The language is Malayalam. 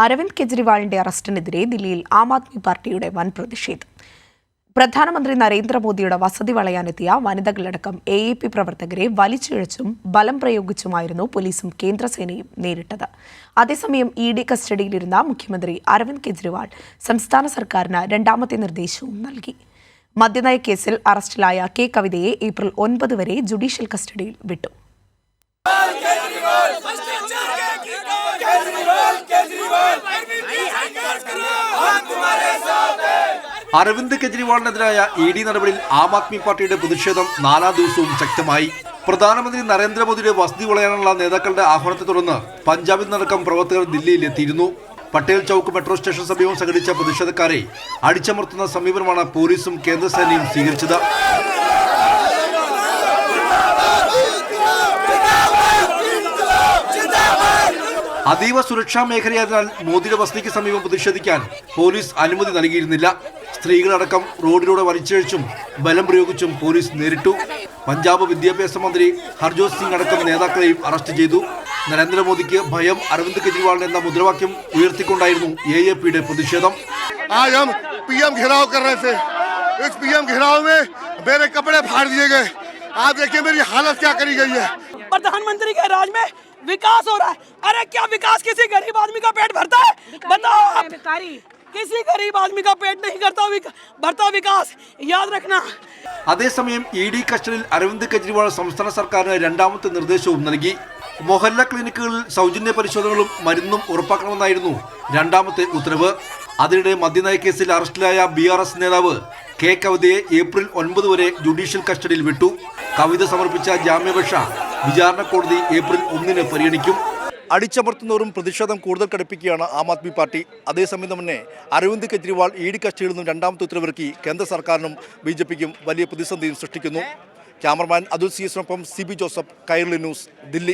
അരവിന്ദ് കെജ്രിവാളിന്റെ അറസ്റ്റിനെതിരെ ദില്ലിയിൽ ആം ആദ്മി പാർട്ടിയുടെ വൻ പ്രതിഷേധം പ്രധാനമന്ത്രി നരേന്ദ്രമോദിയുടെ വസതി വളയാനെത്തിയ വനിതകളടക്കം എ എ പി പ്രവർത്തകരെ വലിച്ചിഴച്ചും ബലം പ്രയോഗിച്ചുമായിരുന്നു പോലീസും കേന്ദ്രസേനയും നേരിട്ടത്. അതേസമയം ഇ ഡി കസ്റ്റഡിയിലിരുന്ന മുഖ്യമന്ത്രി അരവിന്ദ് കെജ്രിവാൾ സംസ്ഥാന സർക്കാരിന് രണ്ടാമത്തെ നിർദ്ദേശവും നൽകി. മദ്യനയ കേസിൽ അറസ്റ്റിലായ കെ കവിതയെ ഏപ്രിൽ ഒൻപത് വരെ ജുഡീഷ്യൽ കസ്റ്റഡിയിൽ വിട്ടു. അരവിന്ദ് കെജ്രിവാളിനെതിരായ ഇ ഡി നടപടിയിൽ ആം ആദ്മി പാർട്ടിയുടെ പ്രതിഷേധം നാലാം ദിവസവും ശക്തമായി. പ്രധാനമന്ത്രി നരേന്ദ്രമോദിയുടെ വസതി വളയാനുള്ള നേതാക്കളുടെ ആഹ്വാനത്തെ തുടർന്ന് പഞ്ചാബിൽ നിന്നടക്കം പ്രവർത്തകർ ദില്ലിയിലെത്തിയിരുന്നു പട്ടേൽ ചൌക്ക് മെട്രോ സ്റ്റേഷൻ സമീപം സംഘടിച്ച പ്രതിഷേധക്കാരെ അടിച്ചമർത്തുന്ന സമീപനമാണ് പോലീസും കേന്ദ്രസേനയും സ്വീകരിച്ചത്. അതീവ സുരക്ഷാ മേഖലയായതിനാൽ മോദിയുടെ വസതിക്ക് സമീപം പ്രതിഷേധിക്കാൻ പോലീസ് അനുമതി നൽകിയിരുന്നില്ല സ്ത്രീകളടക്കം റോഡിലൂടെ വലിച്ചിഴച്ചും ബലം പ്രയോഗിച്ചും പോലീസ് നേരിട്ടു പഞ്ചാബ് വിദ്യാഭ്യാസ മന്ത്രി ഹർജോത് സിംഗ് അടക്കം നേതാക്കളെയും അറസ്റ്റ് ചെയ്തു നരേന്ദ്രമോദിക്ക് ഭയം അരവിന്ദ് കെജ്രിവാൾ എന്ന മുദ്രാവാക്യം ഉയർത്തിക്കൊണ്ടായിരുന്നു എ എ പിയുടെ പ്രതിഷേധം आज हम पीएम घेराव कर रहे थे इस पीएम घेराव में मेरे कपड़े फाड़ दिए गए आप देखिए मेरी हालत क्या करी गई है प्रधानमंत्री के राज में विकास हो रहा है अरे क्या विकास किसी गरीब आदमी का पेट भरता है बताओ आप किसी गरीब आदमी का पेट नहीं करता विक- भरता विकास याद रखना അതേസമയം ഇ ഡി കസ്റ്റഡിയിൽ അരവിന്ദ് കെജ്രിവാൾ സംസ്ഥാന സർക്കാരിന് രണ്ടാമത്തെ നിർദ്ദേശവും നൽകി മൊഹല്ല ക്ലിനിക്കുകളിൽ സൗജന്യ പരിശോധനകളും മരുന്നും ഉറപ്പാക്കണമെന്നായിരുന്നു രണ്ടാമത്തെ ഉത്തരവ് അതിനിടെ മദ്യനയ കേസിൽ അറസ്റ്റിലായ ബി ആർ എസ് നേതാവ് കെ കവിതയെ ഏപ്രിൽ ഒൻപത് വരെ ജുഡീഷ്യൽ കസ്റ്റഡിയിൽ വിട്ടു കവിത സമർപ്പിച്ച ജാമ്യാപേക്ഷ വിചാരണ കോടതി ഏപ്രിൽ ഒന്നിന് പരിഗണിക്കും. അടിച്ചമർത്തുന്നവരും പ്രതിഷേധം കൂടുതൽ കടുപ്പിക്കുകയാണ് ആം ആദ്മി പാർട്ടി. അതേസമയം തന്നെ അരവിന്ദ് കെജ്രിവാൾ ഇ ഡി കസ്റ്റഡിയിൽ നിന്നും രണ്ടാമത്തെ ഉത്തരവിറക്കി കേന്ദ്ര സർക്കാരിനും ബി ജെ പിക്കും വലിയ പ്രതിസന്ധിയും സൃഷ്ടിക്കുന്നു. Cameraman Atul C എസിനൊപ്പം C B Joseph Kairali news Delhi.